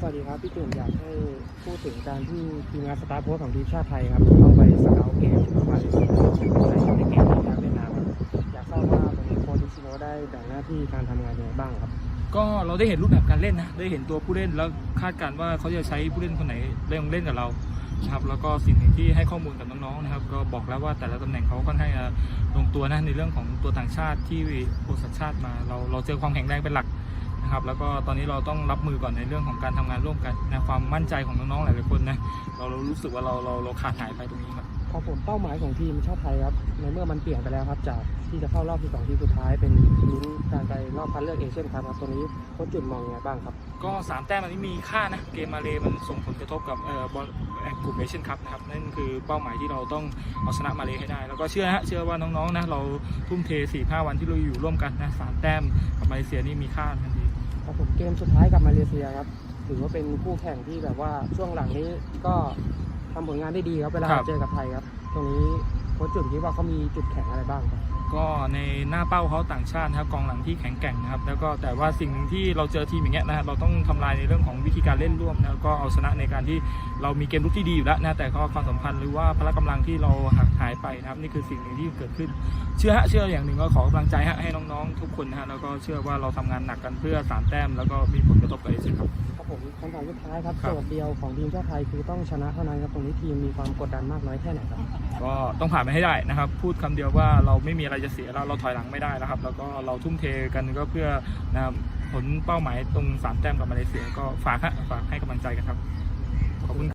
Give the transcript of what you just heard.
สวัสดีครับ พี่ตุ่มอยากให้พูดถึงการที่ทีมงานสตาร์โค้ชของทีมชาติไทยครับเข้าไปสเกาต์เกมมาเลเซียในเกมที่ทางเวียดนามครับอยากทราบว่าตรงนี้โค้ชนิชิโนได้แบ่งหน้าที่การทำงานยังไงบ้างครับ ก็เราได้เห็นรูปแบบการเล่นนะได้เห็นตัวผู้เล่นแล้วคาดการณ์ว่าเขาจะใช้ผู้เล่นคนไหนเล่นเล่นกับเราครับแล้วก็สิ่งหนึ่งที่ให้ข้อมูลกับน้องๆนะครับ ก็บอกแล้วว่าแต่ละตำแหน่งเขาค่อนข้างลงตัวนะในเรื่องของตัวต่างชาติที่โอสัญชาติมา เราเราเจอความแข็งแรงเป็นหลัก นะครับแล้วก็ตอนนี้เราต้องรับมือก่อนในเรื่องของการทำงานร่วมกันนะความมั่นใจของน้องๆหลายๆคนนะเราเรารู้สึกว่าเราเราเราขาดหายไปตรงนี้ครับขอผมเป้าหมายของทีมชาติไทยครับในเมื่อมันเปลี่ยนไปแล้วครับ จากที่จะเข้ารอบที่สองทีมสุดท้ายเป็นลุ้นการไปรอบคัดเลือกเอเชียนครับครับตัวนี้โค้ชจุดมองยังไงบ้างครับ ก็สามแต้มอันนี้มีค่านะเกมมาเลมันส่งผลกระทบกับเอ่อบอลแอกลุ่มเอเชียนคัพนะครับนั่นคือเป้าหมายที่เราต้องเอาชนะมาเลให้ได้ แล้วก็เชื่อนะฮะเชื่อว่าน้องๆนะเราทุ่มเท4ี่ห้าวันที่เราอยู่ร่วมกันนะสามแต้มกับมาเลเซียนี่มีค่าทันที ครับผมเกมสุดท้ายกับมาเลเซียครับถือว่าเป็นคู่แข่งที่แบบว่าช่วงหลังนี้ก็ทำผลงานได้ดีครับเวลาครับ เจอกับไทยครับ ตรงนี้ โค้ชจุดคิดว่าเขามีจุดแข็งอะไรบ้างครับก็ในหน้าเป้าเขาต่างชาตินะครับกองหลังที่แข็งแกร่งนะครับ แล้วก็แต่ว่าสิ่งหนึ่งที่เราเจอทีมอย่างเงี้ยนะครับเราต้องทำลายในเรื่องของวิธีการเล่นร่วมนะแล้วก็เอาชนะในการที่เรามีเกมลุกที่ดีอยู่แล้วนะแต่ก็ความสัมพันธ์หรือว่าพละกำลังที่เราห่างหายไปนะครับนี่คือสิ่งหนึ่งที่เกิดขึ้น เชื่อฮะเชื่ออย่างหนึ่งก็ขอกำลังใจฮะให้น้องๆทุกคนนะฮะแล้วก็เชื่อว่าเราทำงานหนักกันเพื่อสามแต้มแล้วก็มีผลกระทบกับเอเชียครับครับผมคำถามสุดท้ายครับครับโจทย์เดียวของทีมชาติไทยคือต้องชนะเท่านั้นครับตรงนี้ทีมมีความกดดันมากน้อยแค่ไหนครับก็ต้องผ่านไปให้ได้นะครับ พูดคำเดียวว่าเราไม่มีอะไรจะเสียแล้วเราถอยหลังไม่ได้แล้วครับ แล้วก็เราทุ่มเทกันก็เพื่อนะครับผลเป้าหมายตรงสามแต้มกับมาเลเซียก็ฝากฮะฝากให้กำลังใจกันครับขอบคุณ